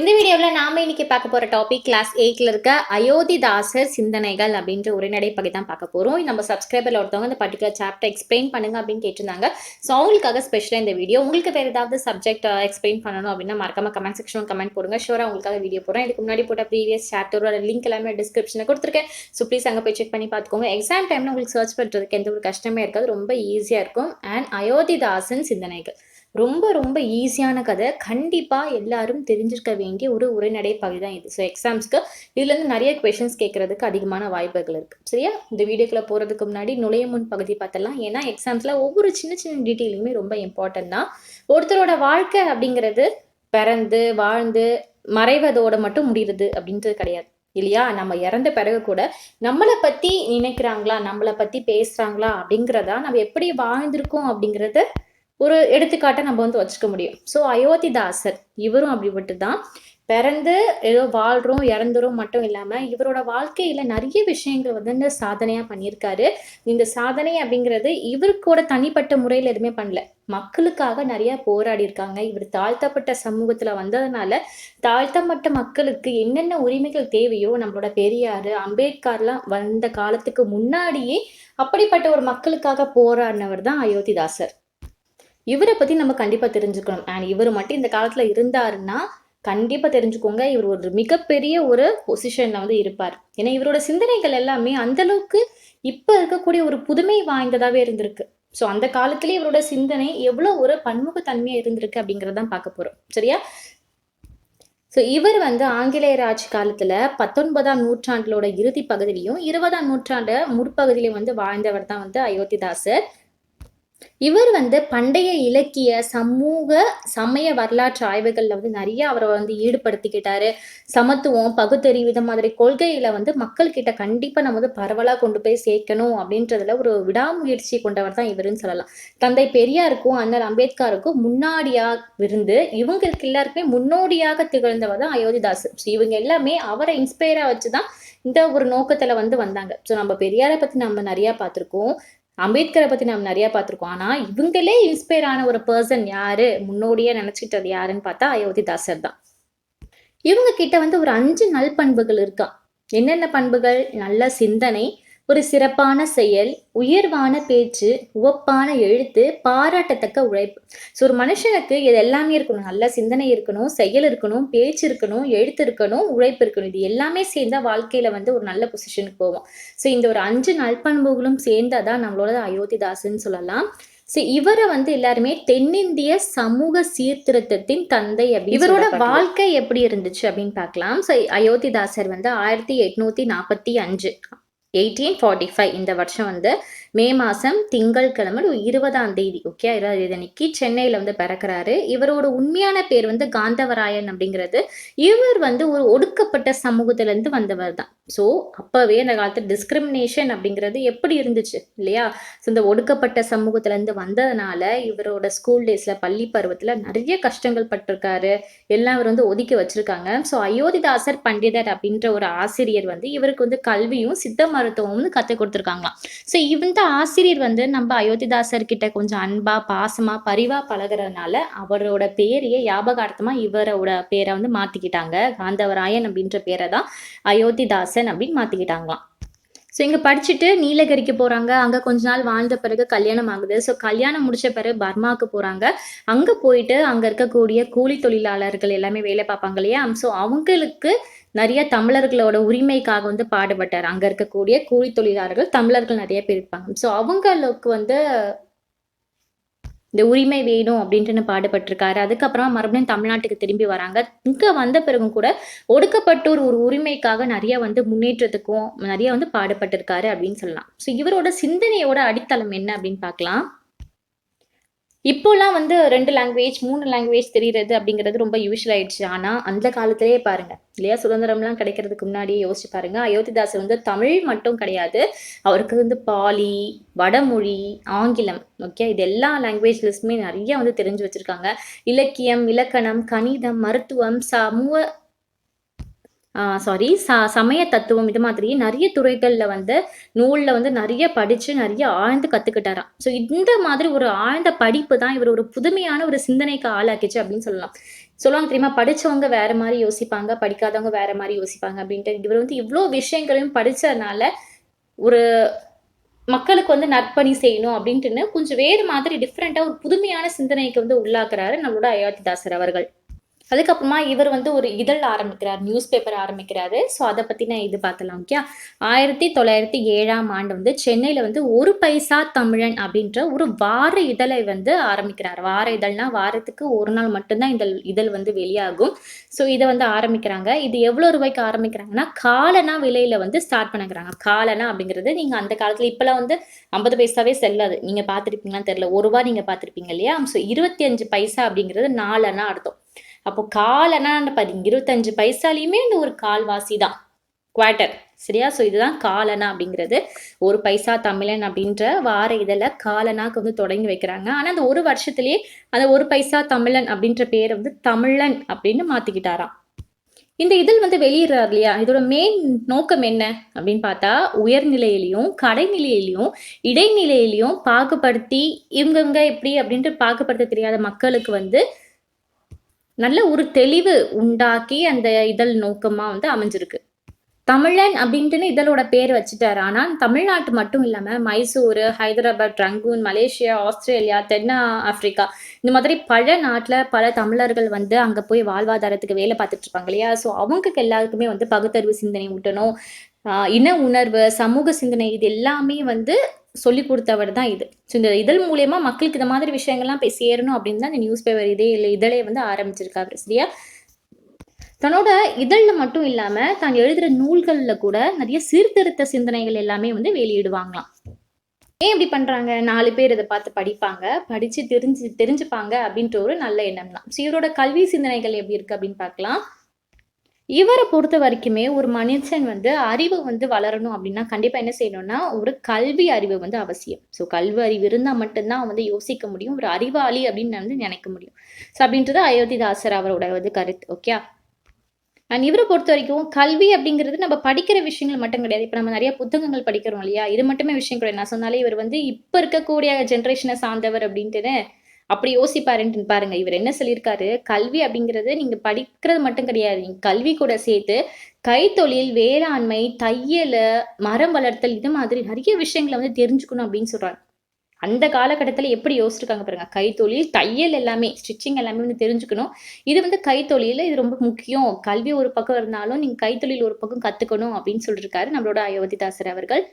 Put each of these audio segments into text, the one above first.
இந்த வீடியோவில் நாம இன்னைக்கு பார்க்க போகிற டாபிக் கிளாஸ் எயிட்டில் இருக்க அயோத்திதாசர் சிந்தனைகள் அப்படின்ற உரைநடை பற்றி தான் பார்க்க போகிறோம் நம்ம சப்ஸ்கிரைபரில் ஒருத்தவங்க இந்த பர்டிகுலர் சாப்டர் எக்ஸ்பிளைன் பண்ணுங்க அப்படின்னு கேட்டிருந்தாங்க. ஸோ அவங்களுக்காக ஸ்பெஷலாக இந்த வீடியோ உங்களுக்கு வேறு ஏதாவது சப்ஜெக்ட் எக்ஸ்பிளைன் uh, பண்ணணும் அப்படின்னா மறக்காம கமெண்ட் செக்ஷன் கமெண்ட் போடுங்க. ஷூராக உங்களுக்காக வீடியோ போடுறேன். இதுக்கு முன்னாடி போட்ட ப்ரீவியஸ் சாப்டரோட லிங்க் எல்லாமே டிஸ்கிரிப்ஷனில் கொடுத்துருக்கேன். ஸோ ப்ளீஸ் அங்கே போய் செக் பண்ணி பார்த்துக்கோங்க. எக்ஸாம் டைமில் உங்களுக்கு சர்ச் பண்ணுறதுக்கு எந்த ஒரு கஷ்டமே இருக்காது. ரொம்ப ஈஸியாக இருக்கும். அண்ட் அயோத்திதாசன் சிந்தனைகள். ரொம்ப ரொம்ப ஈஸியான கதை. கண்டிப்பாக எல்லாரும் தெரிஞ்சிருக்க வேண்டிய ஒரு உரைநடை பகுதி தான் இது ஸோ எக்ஸாம்ஸ்க்கு இதுலேருந்து நிறைய கொஷின்ஸ் கேட்கறதுக்கு அதிகமான வாய்ப்புகள் இருக்குது சரியா? இந்த வீடியோக்குள்ளே போகிறதுக்கு முன்னாடி நுழைய முன் பகுதி பார்த்தலாம் ஏன்னா எக்ஸாம்ஸில் ஒவ்வொரு சின்ன சின்ன டீட்டெயிலுமே ரொம்ப இம்பார்ட்டன்ட் தான். ஒருத்தரோட வாழ்க்கை அப்படிங்கிறது பிறந்து வாழ்ந்து மறைவதோட மட்டும் முடிகிறது அப்படின்றது கிடையாது. இல்லையா? நம்ம இறந்த பிறகு கூட நம்மளை பற்றி நினைக்கிறாங்களா? நம்மளை பற்றி பேசுகிறாங்களா அப்படிங்கிறதா நம்ம எப்படி வாழ்ந்திருக்கோம் அப்படிங்கிறத ஒரு எடுத்துக்காட்டை நம்ம வந்து வச்சுக்க முடியும். ஸோ அயோத்திதாசர் இவரும் அப்படிப்பட்டு தான் பிறந்து ஏதோ வாழ்கிறோம் இறந்துரும் மட்டும் இல்லாமல் இவரோட வாழ்க்கையில் நிறைய விஷயங்கள் வந்து இந்த சாதனையாக பண்ணியிருக்காரு. இந்த சாதனை அப்படிங்கிறது இவருக்கூட தனிப்பட்ட முறையில் எதுவுமே பண்ணல. மக்களுக்காக நிறையா போராடி இருக்காங்க. இவர் தாழ்த்தப்பட்ட சமூகத்தில் வந்ததுனால தாழ்த்தப்பட்ட மக்களுக்கு என்னென்ன உரிமைகள் தேவையோ நம்மளோட பெரியார் அம்பேத்கர்லாம் வந்த காலத்துக்கு முன்னாடியே அப்படிப்பட்ட ஒரு மக்களுக்காக போராடினவர் தான் அயோத்திதாசர். இவரை பற்றி நம்ம கண்டிப்பாக தெரிஞ்சுக்கணும். அண்ட் இவர் மட்டும் இந்த காலத்தில் இருந்தாருன்னா கண்டிப்பாக தெரிஞ்சுக்கோங்க. இவர் ஒரு மிகப்பெரிய ஒரு பொசிஷனில் வந்து இருப்பார். ஏன்னா இவரோட சிந்தனைகள் எல்லாமே அந்தளவுக்கு இப்போ இருக்கக்கூடிய ஒரு புதுமை வாய்ந்ததாகவே இருந்திருக்கு. ஸோ அந்த காலத்திலே இவரோட சிந்தனை எவ்வளோ ஒரு பன்முகத்தன்மையாக இருந்திருக்கு அப்படிங்கிறதான் பார்க்க போகிறோம் சரியா? ஸோ இவர் வந்து ஆங்கிலேயர் ஆட்சி காலத்தில் பத்தொன்பதாம் நூற்றாண்டோட இறுதி பகுதியிலையும் இருபதாம் நூற்றாண்டு முற்பகுதியிலையும் வந்து வாழ்ந்தவர் தான் வந்து அயோத்திதாசர். இவர் வந்து பண்டைய இலக்கிய சமூக சமய வரலாற்று ஆய்வுகளில் வந்து நிறைய அவரை வந்து ஈடுபடுத்திக்கிட்டாரு. சமத்துவம் பகுத்தறிவு இது மாதிரி கொள்கையில வந்து மக்கள்கிட்ட கண்டிப்பா நம்ம வந்து பரவலாக கொண்டு போய் சேர்க்கணும் அப்படின்றதுல ஒரு விடாமுயற்சி கொண்டவர் தான் இவருன்னு சொல்லலாம். தந்தை பெரியாருக்கும் அண்ணல் அம்பேத்கருக்கும் முன்னாடியாக இருந்து இவங்களுக்கு எல்லாருக்குமே முன்னோடியாக திகழ்ந்தவர் தான் அயோத்திதாஸ் இவங்க எல்லாமே அவரை இன்ஸ்பயராக வச்சு தான் இந்த ஒரு நோக்கத்துல வந்து வந்தாங்க. ஸோ நம்ம பெரியாரை பத்தி நம்ம நிறைய பார்த்துருக்கோம். அம்பேத்கரை பற்றி நம்ம நிறையா பார்த்துருக்கோம். ஆனால் இவங்களே இன்ஸ்பயர் ஆன ஒரு பர்சன் யார்? முன்னோடியே நினச்சிக்கிட்டது யாருன்னு பார்த்தா அயோத்திதாசர் தான். இவங்க கிட்ட வந்து ஒரு அஞ்சு நல் பண்புகள் இருக்கா. என்னென்ன பண்புகள்? நல்ல சிந்தனை ஒரு சிறப்பான செயல் உயர்வான பேச்சு உவப்பான எழுத்து பாராட்டத்தக்க உழைப்பு. ஸோ ஒரு மனுஷனுக்கு இது எல்லாமே இருக்கணும். நல்ல சிந்தனை இருக்கணும் செயல் இருக்கணும் பேச்சு இருக்கணும் எழுத்து இருக்கணும் உழைப்பு இருக்கணும். இது எல்லாமே சேர்ந்தா வாழ்க்கையில வந்து ஒரு நல்ல பொசிஷனுக்கு போவோம். ஸோ இந்த ஒரு அஞ்சு நல்பண்புகளும் சேர்ந்தாதான் நம்மளோட அயோத்திதாசன் சொல்லலாம். ஸோ இவரை வந்து எல்லாருமே தென்னிந்திய சமூக சீர்திருத்தத்தின் தந்தை அப்படி இவரோட வாழ்க்கை எப்படி இருந்துச்சு அப்படின்னு பார்க்கலாம். ஸோ அயோத்திதாசர் வந்து ஆயிரத்தி எட்நூத்தி நாற்பத்தி அஞ்சு. எயிட்டீன் ஃபார்ட்டி ஃபைவ் இந்த வருஷம் வந்து மே மாதம் திங்கள் கிழமை இருபதாம் தேதி ஓகே இருபது அன்னைக்கு சென்னையில் வந்து பிறக்கிறாரு. இவரோட உண்மையான பேர் வந்து காந்தவராயன் அப்படிங்கிறது. இவர் வந்து ஒரு ஒடுக்கப்பட்ட சமூகத்திலேருந்து வந்தவர் தான். ஸோ அப்போவே அந்த காலத்தில் டிஸ்கிரிமினேஷன் அப்படிங்கிறது எப்படி இருந்துச்சு இல்லையா? ஸோ இந்த ஒடுக்கப்பட்ட சமூகத்திலேருந்து வந்ததுனால இவரோட ஸ்கூல் டேஸில் பள்ளி பருவத்தில் நிறைய கஷ்டங்கள் பட்டிருக்காரு. எல்லாம் இவர் வந்து ஒதுக்கி வச்சுருக்காங்க. ஸோ அயோத்திதாசர் பண்டிதர் அப்படின்ற ஒரு ஆசிரியர் வந்து இவருக்கு வந்து கல்வியும் சித்த மருத்துவம் வந்து கற்றுக் கொடுத்துருக்காங்களாம். ஸோ இந்த ஆசிரியர் வந்து நம்ம அயோத்திதாசர் கிட்ட கொஞ்சம் அன்பா பாசமா பரிவா பழகுறதுனால அவரோட பேரையே ஞாபகார்த்தமா இவரோட பேரை வந்து மாத்திக்கிட்டாங்க. காந்தவராயன் அப்படின்ற பேரை தான் அயோத்திதாசன் அப்படின்னு மாத்திக்கிட்டாங்களாம். ஸோ இங்கே படிச்சுட்டு நீலகிரிக்கு போகிறாங்க அங்கே கொஞ்ச நாள் வாழ்ந்த பிறகு கல்யாணம் ஆகுது. ஸோ கல்யாணம் முடிச்ச பிறகு பர்மாவுக்கு போகிறாங்க அங்கே போயிட்டு அங்கே இருக்கக்கூடிய கூலி தொழிலாளர்கள் எல்லாமே வேலை பார்ப்பாங்க இல்லையா? ஸோ அவங்களுக்கு நிறைய தமிழர்களோட உரிமைக்காக வந்து பாடுபட்டார். அங்கே இருக்கக்கூடிய கூலி தொழிலாளர்கள் தமிழர்கள் நிறைய பேர் இருப்பாங்க. ஸோ அவங்களுக்கு வந்து இந்த உரிமை வேணும் அப்படின்ட்டு பாடுபட்டிருக்காரு. அதுக்கப்புறமா மறுபடியும் தமிழ்நாட்டுக்கு திரும்பி வராங்க. இங்கே வந்த பிறகும் கூட ஒடுக்கப்பட்டோர் ஒரு உரிமைக்காக நிறைய வந்து முன்னேற்றத்துக்கும் நிறைய வந்து பாடுபட்டிருக்காரு அப்படின்னு சொல்லலாம். ஸோ இவரோட சிந்தனையோட அடித்தளம் என்ன அப்படின்னு பார்க்கலாம். இப்போலாம் வந்து ரெண்டு லாங்குவேஜ் மூணு லாங்குவேஜ் தெரிகிறது அப்படிங்கிறது ரொம்ப யூஸ்வல் ஆயிடுச்சு. ஆனால் அந்த காலத்திலேயே பாருங்க. இல்லையா? சுதந்திரம்லாம் கிடைக்கிறதுக்கு முன்னாடியே யோசிச்சு பாருங்க. அயோத்திதாசர் வந்து தமிழ் மட்டும் கிடையாது. அவருக்கு வந்து பாலி வடமொழி ஆங்கிலம் ஓகே இது எல்லா லாங்குவேஜ்லஸுமே நிறைய வந்து தெரிஞ்சு வச்சிருக்காங்க. இலக்கியம் இலக்கணம் கணிதம் மருத்துவம் சமூக சாரி ச சமய தத்துவம் இது மாதிரி நிறைய துறைகளில் வந்து நூலில் வந்து நிறைய படித்து நிறைய ஆழ்ந்து கற்றுக்கிட்டாராம் ஸோ இந்த மாதிரி ஒரு ஆழ்ந்த படிப்பு தான் இவர் ஒரு புதுமையான ஒரு சிந்தனைக்கு ஆளாக்கிச்சு அப்படின்னு சொல்லலாம். சொல்லுவாங்க தெரியுமா? படிச்சவங்க வேற மாதிரி யோசிப்பாங்க படிக்காதவங்க வேற மாதிரி யோசிப்பாங்க அப்படின்ட்டு. இவர் வந்து இவ்வளோ விஷயங்களையும் படித்ததுனால ஒரு மக்களுக்கு வந்து நற்பணி செய்யணும் அப்படின்ட்டுன்னு கொஞ்சம் வேறு மாதிரி டிஃப்ரெண்ட்டாக ஒரு புதுமையான சிந்தனைக்கு வந்து உள்ளாக்குறாரு நம்மளோட அயோத்திதாசர் அவர்கள். அதுக்கப்புறமா இவர் வந்து ஒரு இதழ் ஆரம்பிக்கிறார் நியூஸ் பேப்பர் ஆரம்பிக்கிறாரு. ஸோ அதை பற்றின இது பார்த்தலாம் ஓகே ஆயிரத்தி தொள்ளாயிரத்தி ஏழாம் ஆண்டு வந்து சென்னையில் வந்து ஒரு பைசா தமிழன் அப்படின்ற ஒரு வார இதழை வந்து ஆரம்பிக்கிறார். வார இதழ்னா வாரத்துக்கு ஒரு நாள் மட்டும்தான் இந்த இதழ் வந்து வெளியாகும். ஸோ இதை வந்து ஆரம்பிக்கிறாங்க. இது எவ்வளோ ரூபாய்க்கு ஆரம்பிக்கிறாங்கன்னா காலனா விலையில வந்து ஸ்டார்ட் பண்ணுறாங்க காலனா அப்படிங்கிறது நீங்கள் அந்த காலத்தில் இப்போலாம் வந்து ஐம்பது பைசாவே செல்லாது. நீங்கள் பார்த்துருப்பீங்களான்னு தெரியல. ஒரு ரூபா நீங்கள் பார்த்துருப்பீங்க இல்லையா? ஸோ இருபத்தி அஞ்சு பைசா அப்படிங்கிறது நாலனா அர்த்தம். அப்போ காலனான்னு பார்த்தீங்க இருபத்தஞ்சு பைசாலையுமே இந்த ஒரு கால்வாசி தான் குவார்ட்டர் சரியா? ஸோ இதுதான் காலனா அப்படிங்கிறது. ஒரு பைசா தமிழன் அப்படின்ற வார இதழ காலனாக்கு வந்து தொடங்கி வைக்கிறாங்க. ஆனால் அந்த ஒரு வருஷத்துலேயே அந்த ஒரு பைசா தமிழன் அப்படின்ற பேரை வந்து தமிழன் அப்படின்னு மாற்றிக்கிட்டாராம் இந்த இதழ் வந்து வெளியிடுறார் இல்லையா? இதோட மெயின் நோக்கம் என்ன அப்படின்னு பார்த்தா உயர்நிலையிலையும் கடைநிலையிலையும் இடைநிலையிலையும் பாகுபடுத்தி இவங்க எப்படி அப்படின்ட்டு பாகுபடுத்த தெரியாத மக்களுக்கு வந்து நல்ல ஒரு தெளிவு உண்டாக்கி அந்த இதழ் நோக்கமாக வந்து அமைஞ்சிருக்கு. தமிழன் அப்படின்ட்டுன்னு இதழோட பேர் வச்சுட்டாரு. ஆனால் தமிழ்நாட்டு மட்டும் இல்லாமல் Mysore Hyderabad Rangoon Malaysia Australia தென் ஆப்பிரிக்கா இந்த மாதிரி பல நாட்டில் பல தமிழர்கள் வந்து அங்கே போய் வாழ்வாதாரத்துக்கு வேலை பார்த்துட்டு இருப்பாங்க இல்லையா? ஸோ அவங்களுக்கு எல்லாருக்குமே வந்து பகுத்தறிவு சிந்தனை ஊட்டணும். இன உணர்வு சமூக சிந்தனை இது எல்லாமே வந்து சொல்லி கொடுத்தவர் தான் இது. ஸோ இந்த இதழ் மூலயமா மக்களுக்கு இந்த மாதிரி விஷயங்கள்லாம் போய் சேரணும் அப்படின்னு தான் இந்த நியூஸ் பேப்பர் இதே இல்லை இதழே வந்து ஆரம்பிச்சிருக்காரு சரியா? தன்னோட இதழில் மட்டும் இல்லாமல் தான் எழுதுகிற நூல்களில் கூட நிறைய சீர்திருத்த சிந்தனைகள் எல்லாமே வந்து வெளியிடுவாங்களாம். ஏன் இப்படி பண்ணுறாங்க நாலு பேர் இதை பார்த்து படிப்பாங்க படித்து தெரிஞ்சு தெரிஞ்சுப்பாங்க அப்படின்ற ஒரு நல்ல எண்ணம் தான் ஸோ இவரோட கல்வி சிந்தனைகள் எப்படி இருக்குது அப்படின்னு பார்க்கலாம். இவரை பொறுத்த வரைக்குமே ஒரு மனுஷன் வந்து அறிவு வந்து வளரணும் அப்படின்னா கண்டிப்பாக என்ன செய்யணும்னா ஒரு கல்வி அறிவு வந்து அவசியம். ஸோ கல்வி அறிவு இருந்தால் மட்டும்தான் வந்து யோசிக்க முடியும். ஒரு அறிவாளி அப்படின்னு வந்து நினைக்க முடியும். ஸோ அப்படின்றது அயோத்திதாசர் அவரோட வந்து கருத்து ஓகே அண்ட் இவரை பொறுத்த வரைக்கும் கல்வி அப்படிங்கிறது நம்ம படிக்கிற விஷயங்கள் மட்டும் கிடையாது. இப்போ நம்ம நிறைய புத்தகங்கள் படிக்கிறோம் இல்லையா? இது மட்டுமே விஷயம் கிடையாது. நான் சொன்னாலே இவர் வந்து இப்போ இருக்கக்கூடிய ஜென்ரேஷனை சார்ந்தவர் அப்படின்ட்டுன்னு அப்படி யோசிப்பாருன்ட்டு பாருங்க. இவர் என்ன சொல்லியிருக்காரு? கல்வி அப்படிங்கிறது நீங்க படிக்கிறது மட்டும் கிடையாது. நீங்க கல்வி கூட சேர்த்து கைத்தொழில் வேளாண்மை தையல் மரம் வளர்த்தல் இது மாதிரி நிறைய விஷயங்களை வந்து தெரிஞ்சுக்கணும் அப்படின்னு சொல்றாரு அந்த காலகட்டத்தில் எப்படி யோசிச்சிருக்காங்க பாருங்க. கைத்தொழில் தையல் எல்லாமே ஸ்டிச்சிங் எல்லாமே வந்து தெரிஞ்சுக்கணும். இது வந்து கைத்தொழில் இது ரொம்ப முக்கியம். கல்வி ஒரு பக்கம் இருந்தாலும் நீங்க கைத்தொழில் ஒரு பக்கம் கத்துக்கணும் அப்படின்னு சொல்லியிருக்காரு நம்மளோட அயோத்திதாசர் அவர்கள்.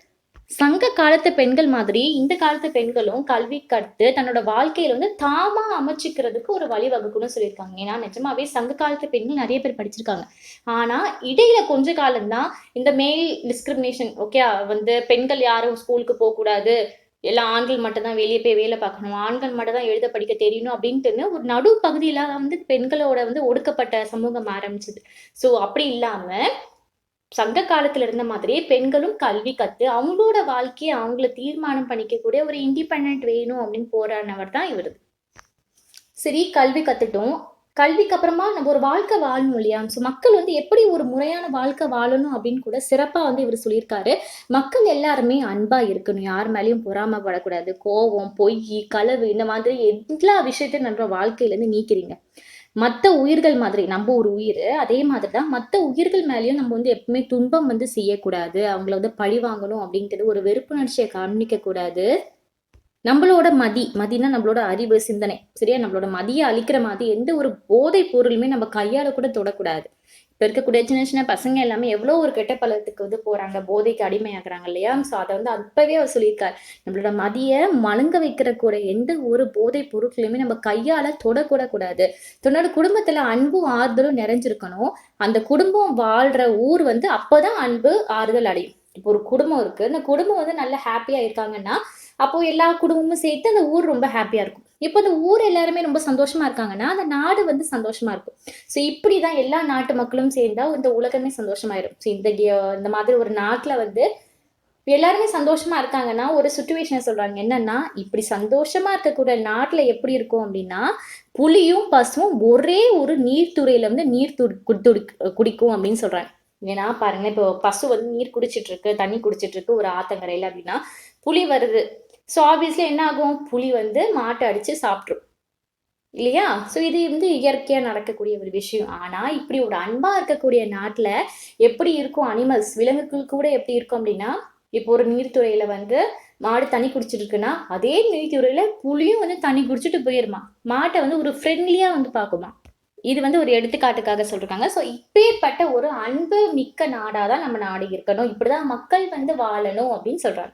சங்க காலத்து பெண்கள் மாதிரி இந்த காலத்து பெண்களும் கல்வி கற்று தன்னோட வாழ்க்கையில வந்து தாமா அமைச்சிக்கிறதுக்கு ஒரு வழிவகுக்கணும்னு சொல்லியிருக்காங்க. ஏன்னா நிஜமாவே சங்க காலத்து பெண்கள் நிறைய பேர் படிச்சிருக்காங்க. ஆனா இடையில கொஞ்ச காலம்தான் இந்த மேல் டிஸ்கிரிமினேஷன் ஓகே வந்து பெண்கள் யாரும் ஸ்கூலுக்கு போகக்கூடாது. எல்லாம் ஆண்கள் மட்டும்தான் வெளியே போய் வேலை பார்க்கணும். ஆண்கள் மட்டும் தான் எழுத படிக்க தெரியணும் அப்படின்ட்டுன்னு ஒரு நடு பகுதியில வந்து பெண்களோட வந்து ஒடுக்கப்பட்ட சமூகம் ஆரம்பிச்சது. ஸோ அப்படி இல்லாம சங்க காலத்துல இருந்த மாதிரியே பெண்களும் கல்வி கத்து அவங்களோட வாழ்க்கையை அவங்கள தீர்மானம் பண்ணிக்கக்கூடிய ஒரு இண்டிபெண்ட் வேணும் அப்படின்னு போராடினவர் தான் இவர். சரி கல்வி கத்துட்டோம். கல்விக்கு அப்புறமா நம்ம ஒரு வாழ்க்கை வாழணும் இல்லையா? ஸோ மக்கள் வந்து எப்படி ஒரு முறையான வாழ்க்கை வாழணும் அப்படின்னு கூட சிறப்பாக வந்து இவர் சொல்லியிருக்காரு. மக்கள் எல்லாருமே அன்பா இருக்கணும். யார் மேலேயும் பொறாமப்படக்கூடாது. கோபம் பொய் களவு இந்த மாதிரி எல்லா விஷயத்தையும் நம்ம வாழ்க்கையிலேருந்து நீக்கிறீங்க. மற்ற உயிர்கள் மாதிரி நம்ம ஒரு உயிர் அதே மாதிரி தான் மற்ற உயிர்கள் மேலேயும் நம்ம வந்து எப்பவுமே துன்பம் வந்து செய்யக்கூடாது. அவங்கள வந்து பழி வாங்கணும் அப்படின்றது ஒரு வெறுப்புணர்ச்சியை காமிக்கக்கூடாது நம்மளோட மதி மதினா நம்மளோட அறிவு சிந்தனை சரியா? நம்மளோட மதியை அழிக்கிற மாதிரி எந்த ஒரு போதை பொருளுமே நம்ம கையால கூட தொடக்கூடாது. இப்போ இருக்கக்கூடிய சின்ன சின்ன பசங்க எல்லாமே எவ்வளோ ஒரு கெட்ட பழத்துக்கு வந்து போகிறாங்க போதைக்கு அடிமையாகிறாங்க இல்லையா? ஸோ அதை வந்து அப்போவே அவர் சொல்லியிருக்கார். நம்மளோட மதியை மழுங்க வைக்கிற கூட எந்த ஒரு போதை பொருட்களையுமே நம்ம கையால் தொடக்கூட கூடாது தன்னோட குடும்பத்தில் அன்பும் ஆறுதலும் நிறைஞ்சிருக்கணும். அந்த குடும்பம் வாழ்கிற ஊர் வந்து அப்போதான் அன்பு ஆறுதல் அடையும். இப்போ ஒரு குடும்பம் இருக்குது அந்த குடும்பம் வந்து நல்ல ஹாப்பியாக இருக்காங்கன்னா அப்போ எல்லா குடும்பமும் சேர்த்து அந்த ஊர் ரொம்ப ஹாப்பியா இருக்கும். இப்போ அந்த ஊர் எல்லாருமே ரொம்ப சந்தோஷமா இருக்காங்கன்னா அந்த நாடு வந்து சந்தோஷமா இருக்கும். ஸோ இப்படிதான் எல்லா நாட்டு மக்களும் சேர்ந்தா இந்த உலகமே சந்தோஷமாயிரும். ஸோ இந்த இந்த மாதிரி ஒரு நாட்டில் வந்து எல்லாருமே சந்தோஷமா இருக்காங்கன்னா ஒரு சுச்சுவேஷனை சொல்றாங்க. என்னன்னா இப்படி சந்தோஷமா இருக்கக்கூடிய நாட்டுல எப்படி இருக்கும் அப்படின்னா புலியும் பசுவும் ஒரே ஒரு நீர்த்துறையில வந்து நீர் துடி குடி- துடி- குடிக்கும் அப்படின்னு சொல்றாங்க. ஏன்னா பாருங்க இப்போ பசு வந்து நீர் குடிச்சிட்டு இருக்கு தண்ணி குடிச்சிட்டு இருக்கு ஒரு ஆத்தங்கரையில அப்படின்னா புலி வருது. ஸோ ஆப்வியஸ்லி என்ன ஆகும் புலி வந்து மாட்டை அடித்து சாப்பிட்ரும் இல்லையா? ஸோ இது வந்து இயற்கையாக நடக்கக்கூடிய ஒரு விஷயம். ஆனால் இப்படி ஒரு அன்பாக இருக்கக்கூடிய நாட்டில் எப்படி இருக்கும் அனிமல்ஸ் விலங்குகள் கூட எப்படி இருக்கும் அப்படின்னா இப்போ ஒரு நீர்த்துறையில் வந்து மாடு தண்ணி குடிச்சிட்டு இருக்குன்னா அதே நீர்த்துறையில் புளியும் வந்து தண்ணி குடிச்சிட்டு போயிருமா? மாட்டை வந்து ஒரு ஃப்ரெண்ட்லியாக வந்து பார்க்குமா? இது வந்து ஒரு எடுத்துக்காட்டுக்காக சொல்லியிருக்காங்க ஸோ இப்பேற்பட்ட ஒரு அன்பு மிக்க நாடாக தான் நம்ம நாடு இருக்கணும். இப்படி தான் மக்கள் வந்து வாழணும் அப்படின்னு சொல்கிறாங்க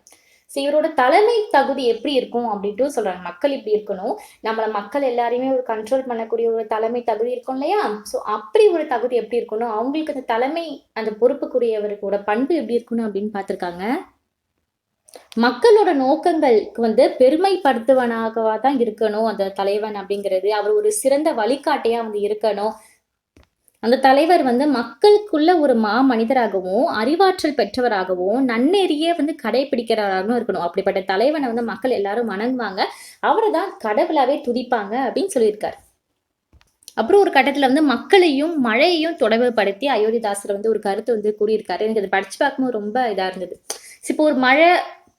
ஸோ இவரோட தலைமை தகுதி எப்படி இருக்கும் அப்படின்ட்டு சொல்றாங்க. மக்கள் இப்படி இருக்கணும். நம்மளை மக்கள் எல்லாரையுமே ஒரு கண்ட்ரோல் பண்ணக்கூடிய ஒரு தலைமை தகுதி இருக்கும் இல்லையா? ஸோ அப்படி ஒரு தகுதி எப்படி இருக்கணும் அவங்களுக்கு அந்த தலைமை அந்த பொறுப்புக்குரியவர்களோட பண்பு எப்படி இருக்கணும் அப்படின்னு பார்த்துருக்காங்க. மக்களோட நோக்கங்களுக்கு வந்து பெருமைப்படுத்துவனாகவா தான் இருக்கணும் அந்த தலைவன் அப்படிங்கிறது. அவர் ஒரு சிறந்த வழிகாட்டியா வந்து இருக்கணும். அந்த தலைவர் வந்து மக்களுக்குள்ள ஒரு மா மனிதராகவும் அறிவாற்றல் பெற்றவராகவும் நன்னெறியே வந்து கடைபிடிக்கிறவராகவும் இருக்கணும். அப்படிப்பட்ட தலைவனை வந்து மக்கள் எல்லாரும் வணங்குவாங்க. அவரை தான் கடவுளாவே துதிப்பாங்க அப்படின்னு சொல்லியிருக்காரு. அப்புறம் ஒரு கட்டத்தில் வந்து மக்களையும் மழையையும் தொடர்புபடுத்தி அயோத்திதாசர் வந்து ஒரு கருத்து வந்து கூறியிருக்காரு. எனக்கு அதை படிச்சு பார்க்கும்போது ரொம்ப இதாக இருந்தது. இப்போ ஒரு மழை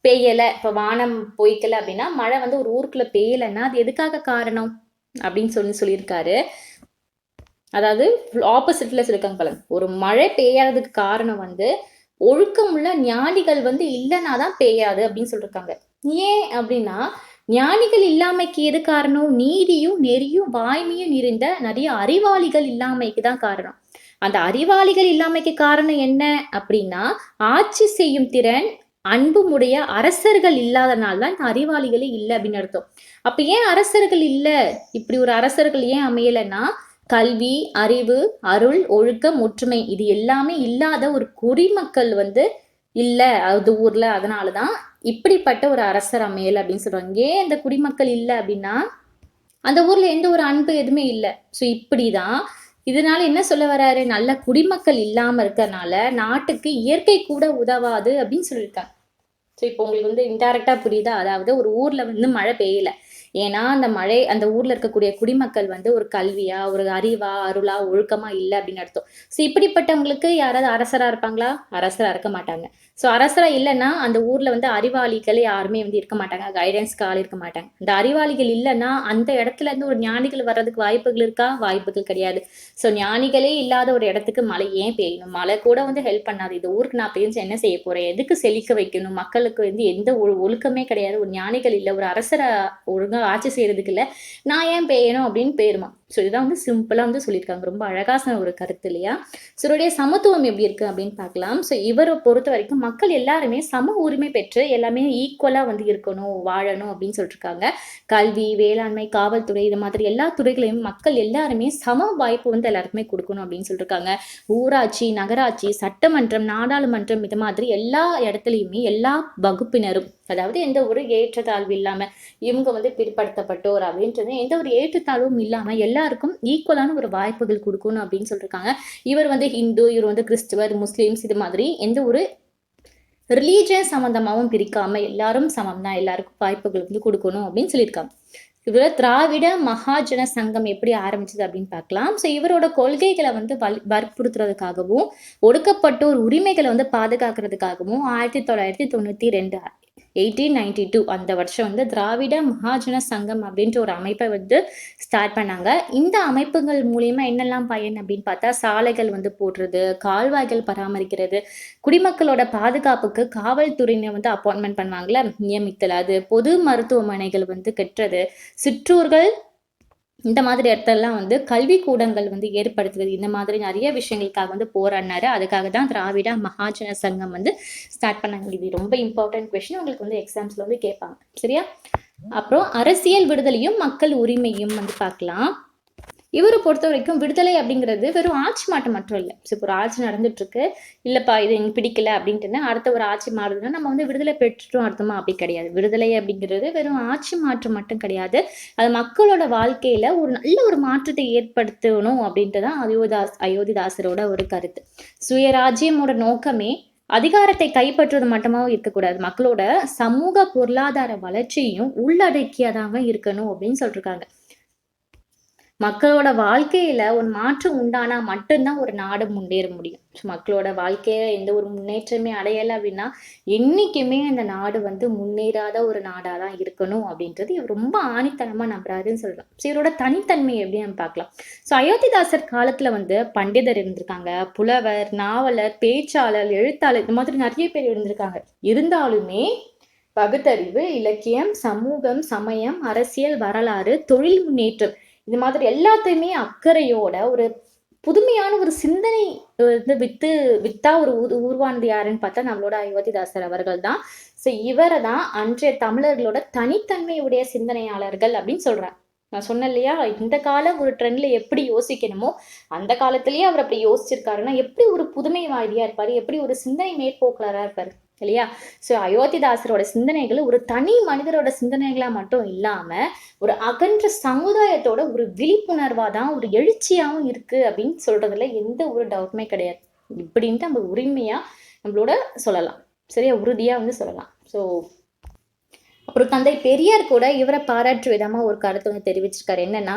பெய்யலை இப்போ வானம் பொய்க்கல அப்படின்னா மழை வந்து ஒரு ஊருக்குள்ளே பெய்யலைன்னா அது எதுக்காக காரணம்? அப்படின்னு சொல்லி சொல்லியிருக்காரு. அதாவது ஆப்போசிட்ல சொல்லியிருக்காங்க பலன் ஒரு மழை பெய்யாததுக்கு காரணம் வந்து ஒழுக்கமுள்ள ஞானிகள் வந்து இல்லைன்னா தான் பெய்யாது அப்படின்னு சொல்லியிருக்காங்க ஏன் அப்படின்னா ஞானிகள் இல்லாமைக்கு எது காரணம்? நீதியும் நெறியும் வாய்மையும் நிறைந்த நிறைய அறிவாளிகள் இல்லாமைக்கு தான் காரணம். அந்த அறிவாளிகள் இல்லாமைக்கு காரணம் என்ன அப்படின்னா ஆட்சி செய்யும் திறன் அன்புமுடைய அரசர்கள் இல்லாதனால தான் இந்த அறிவாளிகளே இல்லை அப்படின்னு அர்த்தம். அப்ப ஏன் அரசர்கள் இல்லை? இப்படி ஒரு அரசர்கள் ஏன் அமையலைன்னா கல்வி அறிவு அருள் ஒழுக்கம் ஒற்றுமை இது எல்லாமே இல்லாத ஒரு குடிமக்கள் வந்து இல்லை. அது ஊர்ல. அதனால தான் இப்படிப்பட்ட ஒரு அரசர் அமையல் அப்படின்னு சொல்றாங்க. ஏன் இந்த குடிமக்கள் இல்லை அப்படின்னா அந்த ஊர்ல எந்த ஒரு அன்பு எதுவுமே இல்லை. ஸோ இப்படிதான். இதனால என்ன சொல்ல வராரு? நல்ல குடிமக்கள் இல்லாம இருக்கறனால நாட்டுக்கு இயற்கை கூட உதவாது அப்படின்னு சொல்லியிருக்காங்க. ஸோ இப்போ உங்களுக்கு வந்து இன்டைரக்டா புரியுதா? அதாவது ஒரு ஊர்ல வந்து மழை பெய்யல. ஏன்னா அந்த மழை அந்த ஊர்ல இருக்கக்கூடிய குடிமக்கள் வந்து ஒரு கல்வியா ஒரு அறிவா அருளா ஒழுக்கமா இல்லை அப்படின்னு அர்த்தம். ஸோ இப்படிப்பட்டவங்களுக்கு யாராவது அரசரா இருப்பாங்களா? அரசரா இருக்க மாட்டாங்க. ஸோ அரசராக இல்லைன்னா அந்த ஊரில் வந்து அறிவாளிகள் யாருமே வந்து இருக்க மாட்டாங்க. கைடன்ஸ்க்கு ஆள் இருக்க மாட்டாங்க. இந்த அறிவாளிகள் இல்லைன்னா அந்த இடத்துல இருந்து ஒரு ஞானிகள் வர்றதுக்கு வாய்ப்புகள் இருக்கா? வாய்ப்புகள் கிடையாது. ஸோ ஞானிகளே இல்லாத ஒரு இடத்துக்கு மழை ஏன் பெய்யணும்? மழை கூட வந்து ஹெல்ப் பண்ணாது. இந்த ஊருக்கு நான் பெய்ஞ்சு என்ன செய்ய போகிறேன் எதுக்கு செழிக்க வைக்கணும்? மக்களுக்கு வந்து எந்த ஒழு ஒழுக்கமே கிடையாது. ஒரு ஞானிகள் இல்லை. ஒரு அரசரை ஒழுங்காக ஆட்சி செய்யறதுக்கு இல்லை. நான் ஏன் பெய்யணும் அப்படின்னு பேருமா. ஸோ இதுதான் வந்து சிம்பிளாக வந்து சொல்லியிருக்காங்க. ரொம்ப அழகாசன ஒரு கருத்து இல்லையா? ஸோ இவருடைய சமத்துவம் எப்படி இருக்குது அப்படின்னு பார்க்கலாம். ஸோ இவரை பொறுத்த வரைக்கும் மக்கள் எல்லாருமே சம உரிமை பெற்று எல்லாமே ஈக்குவலாக வந்து இருக்கணும் வாழணும் அப்படின்னு சொல்லியிருக்காங்க கல்வி வேளாண்மை காவல்துறை இது மாதிரி எல்லா துறைகளையும் மக்கள் எல்லாருமே சம வாய்ப்பு வந்து எல்லாருக்குமே கொடுக்கணும் அப்படின்னு சொல்லியிருக்காங்க ஊராட்சி நகராட்சி சட்டமன்றம் நாடாளுமன்றம் இது மாதிரி எல்லா இடத்துலையுமே எல்லா வகுப்பினரும் அதாவது எந்த ஒரு ஏற்றத்தாழ்வு இல்லாமல் இவங்க வந்து பிற்படுத்தப்பட்டோர் அப்படின்றது எந்த ஒரு ஏற்றத்தாழ்வும் எல்லா எல்லாருக்கும் ஈக்குவலான ஒரு வாய்ப்புகள் கொடுக்கணும் அப்படின்னு சொல்லியிருக்காங்க இவர் வந்து ஹிந்து இவர் வந்து கிறிஸ்துவர் முஸ்லீம்ஸ் இது மாதிரி எந்த ஒரு ரிலீஜியஸ் சம்மந்தமாகவும் பிரிக்காம எல்லாரும் சமம் தான் எல்லாருக்கும் வாய்ப்புகள் வந்து கொடுக்கணும் அப்படின்னு சொல்லியிருக்காங்க. இவர் திராவிட மகாஜன சங்கம் எப்படி ஆரம்பிச்சது அப்படின்னு பார்க்கலாம். ஸோ இவரோட கொள்கைகளை வந்து வல் வற்புறுத்துறதுக்காகவும் ஒடுக்கப்பட்டோர் உரிமைகளை வந்து பாதுகாக்கிறதுக்காகவும் ஆயிரத்தி தொள்ளாயிரத்தி தொண்ணூற்றி ரெண்டு எயிட்டீன் நைன்டி டூ அந்த வருஷம் வந்து திராவிட மகாஜன சங்கம் அப்படின்ற ஒரு அமைப்பை வந்து ஸ்டார்ட் பண்ணாங்க. இந்த அமைப்புகள் மூலியமா என்னெல்லாம் பயன் அப்படின்னு பார்த்தா சாலைகள் வந்து போடுறது கால்வாய்கள் பராமரிக்கிறது குடிமக்களோட பாதுகாப்புக்கு காவல்துறையினர் வந்து அப்பாயின்மெண்ட் பண்ணுவாங்களே நியமித்தல் அது பொது மருத்துவமனைகள் வந்து கட்டுறது சிற்றூர்கள் இந்த மாதிரி இடத்தெல்லாம் வந்து கல்வி கூடங்கள் வந்து ஏற்படுத்துறது இந்த மாதிரி நிறைய விஷயங்களுக்காக வந்து போராடினாரு. அதுக்காக தான் திராவிட மகாஜன சங்கம் வந்து ஸ்டார்ட் பண்ணாங்க. இது ரொம்ப இம்பார்ட்டன்ட் கொஷின் உங்களுக்கு வந்து எக்ஸாம்ஸ்ல வந்து கேட்பாங்க. சரியா? அப்புறம் அரசியல் விடுதலையும் மக்கள் உரிமையும் வந்து பார்க்கலாம். இவரை பொறுத்த வரைக்கும் விடுதலை அப்படிங்கிறது வெறும் ஆட்சி மாற்றம் மட்டும் இல்லை. ஸோ இப்போ ஒரு ஆட்சி நடந்துட்டுருக்கு. இல்லைப்பா இது எனக்கு பிடிக்கல அப்படின்ட்டுன்னு அடுத்த ஒரு ஆட்சி மாறுதுன்னா நம்ம வந்து விடுதலை பெற்றுட்டோம் அர்த்தமா? அப்படி கிடையாது. விடுதலை அப்படிங்கிறது வெறும் ஆட்சி மாற்றம் மட்டும் கிடையாது. அது மக்களோட வாழ்க்கையில் ஒரு நல்ல ஒரு மாற்றத்தை ஏற்படுத்தணும் அப்படின்ட்டு தான் அயோதாஸ் அயோத்திதாசரோட ஒரு கருத்து. சுயராஜ்யமோட நோக்கமே அதிகாரத்தை கைப்பற்றுவது மட்டுமாவும் இருக்கக்கூடாது. மக்களோட சமூக பொருளாதார வளர்ச்சியையும் உள்ளடக்கியதாக இருக்கணும் அப்படின்னு சொல்லிருக்காங்க. மக்களோட வாழ்க்கையில ஒரு மாற்றம் உண்டானா மட்டும்தான் ஒரு நாடு முன்னேற முடியும். ஸோ மக்களோட வாழ்க்கையில எந்த ஒரு முன்னேற்றமே அடையலை அப்படின்னா என்னைக்குமே அந்த நாடு வந்து முன்னேறாத ஒரு நாடாக தான் இருக்கணும் அப்படின்றது இவர் ரொம்ப ஆணித்தனமாக நம்புறாருன்னு சொல்லலாம். ஸோ இவரோட தனித்தன்மை எப்படி நம்ம பார்க்கலாம்? ஸோ அயோத்திதாசர் காலத்தில் வந்து பண்டிதர் இருந்திருக்காங்க. புலவர் நாவலர் பேச்சாளர் எழுத்தாளர் இந்த மாதிரி நிறைய பேர் இருந்திருக்காங்க. இருந்தாலுமே பகுத்தறிவு இலக்கியம் சமூகம் சமயம் அரசியல் வரலாறு தொழில் முன்னேற்றம் இது மாதிரி எல்லாத்தையுமே அக்கறையோட ஒரு புதுமையான ஒரு சிந்தனை வந்து வித்து வித்தா ஒரு உரு உருவானது யாருன்னு பார்த்தா நம்மளோட அயோத்திதாசர் அவர்கள் தான். ஸோ இவரை தான் அன்றைய தமிழர்களோட தனித்தன்மையுடைய சிந்தனையாளர்கள் அப்படின்னு சொல்றாங்க. நான் சொன்னேன் இல்லையா இந்த கால ஒரு ட்ரெண்ட்ல எப்படி யோசிக்கணுமோ அந்த காலத்திலேயே அவர் அப்படி யோசிச்சிருக்காருன்னா எப்படி ஒரு புதுமைவாதியா இருப்பாரு எப்படி ஒரு சிந்தனை மேற்போக்கலரா இருப்பாரு? இல்லையா? ஸோ அயோத்திதாசரோட சிந்தனைகள் ஒரு தனி மனிதரோட சிந்தனைகளாக மட்டும் இல்லாமல் ஒரு அகன்ற சமுதாயத்தோட ஒரு விழிப்புணர்வாக தான் ஒரு எழுச்சியாகவும் இருக்குது அப்படின்னு சொல்கிறதுல எந்த ஒரு டவுட்டுமே கிடையாது. இப்படின்ட்டு நம்ம உரிமையாக நம்மளோட சொல்லலாம். சரியா? உறுதியாக வந்து சொல்லலாம். ஸோ அப்புறம் தந்தை பெரியார் கூட இவரை பாராட்டு விதமாக ஒரு கருத்தை வந்து தெரிவிச்சிருக்காரு. என்னன்னா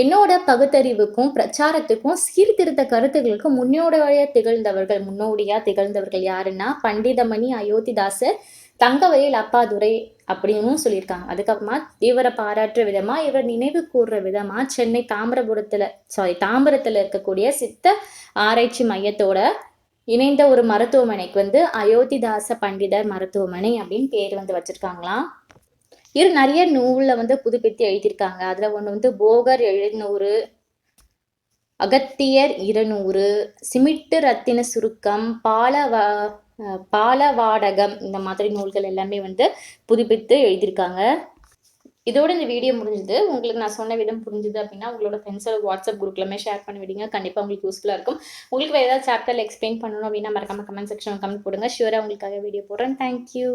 என்னோட பகுத்தறிவுக்கும் பிரச்சாரத்துக்கும் சீர்திருத்த கருத்துக்களுக்கும் முன்னோடியா திகழ்ந்தவர்கள் முன்னோடியா திகழ்ந்தவர்கள் யாருன்னா பண்டிதமணி அயோத்திதாசர் தங்கவயல் அப்பாதுரை அப்படின்னு சொல்லியிருக்காங்க. அதுக்கப்புறமா இவரை பாராட்டுற விதமா இவரை நினைவு கூறுற விதமா சென்னை தாமிரபுரத்துல சாரி தாம்பரத்துல இருக்கக்கூடிய சித்த ஆராய்ச்சி மையத்தோட இணைந்த ஒரு மருத்துவமனைக்கு வந்து அயோத்திதாச பண்டிதர் மருத்துவமனை அப்படின்னு பேர் வந்து வச்சிருக்காங்களாம். இரு நிறைய நூலில் வந்து புதுப்பித்து எழுதியிருக்காங்க. அதில் ஒன்று வந்து போகர் எழுநூறு அகத்தியர் இருநூறு சிமிட்டு ரத்தின சுருக்கம் பாலவா பாலவாடகம் இந்த மாதிரி நூல்கள் எல்லாமே வந்து புதுப்பித்து எழுதியிருக்காங்க. இதோட இந்த வீடியோ முடிஞ்சது. உங்களுக்கு நான் சொன்ன விதம் புரிஞ்சுது அப்படின்னா உங்களோட ஃப்ரெண்ட்ஸோட வாட்ஸ்அப் குரூப்லமே ஷேர் பண்ணி விடுங்க கண்டிப்பாக உங்களுக்கு யூஸ்ஃபுல்லாக இருக்கும். உங்களுக்கு வேறு ஏதாவது சாப்டர் எக்ஸ்பிளைன் பண்ணணும் அப்படின்னா மறக்காம கமெண்ட் செக்ஷன் கமெண்ட் போடுங்க. ஷியூராக உங்களுக்காக வீடியோ போடுறேன். தேங்க்யூ